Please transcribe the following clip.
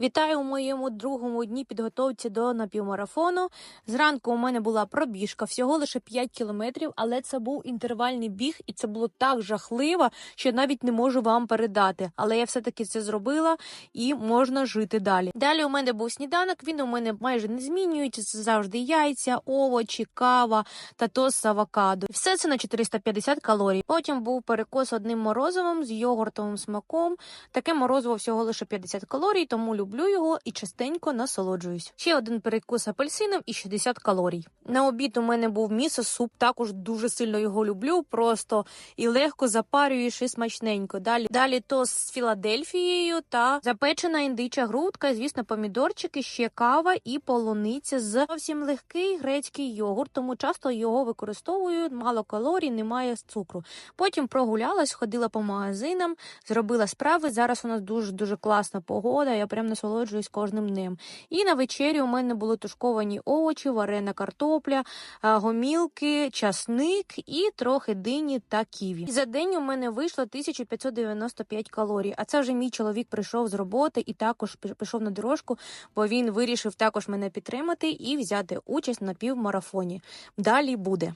Вітаю у моєму другому дні підготовці до напівмарафону. Зранку у мене була пробіжка, всього лише 5 кілометрів, але це був інтервальний біг, і це було так жахливо, що навіть не можу вам передати. Але я все-таки це зробила і можна жити далі. Далі у мене був сніданок. Він у мене майже не змінюється. Це завжди яйця, овочі, кава та тост з авокадо. Все це на 450 калорій. Потім був перекос одним морозивом з йогуртовим смаком. Таке морозиво всього лише 50 калорій, тому люблю його і частенько насолоджуюсь. Ще один перекус апельсином і 60 калорій. На обід у мене був місо-суп, також дуже сильно його люблю, просто і легко запарюєш і смачненько. Далі далі тост з Філадельфією та запечена індича грудка, звісно, помідорчики, ще кава і полуниця з зовсім легкий грецький йогурт, тому часто його використовую. Мало калорій, немає цукру. Потім прогулялась, ходила по магазинам, зробила справи. Зараз у нас дуже дуже класна погода. Я прям насолоджуюсь кожним днем. І на вечері у мене були тушковані овочі, варена картопля, гомілки, часник і трохи дині та ківі. За день у мене вийшло 1595 калорій. А це вже мій чоловік прийшов з роботи і також пішов на дорожку, бо він вирішив також мене підтримати і взяти участь на півмарафоні. Далі буде.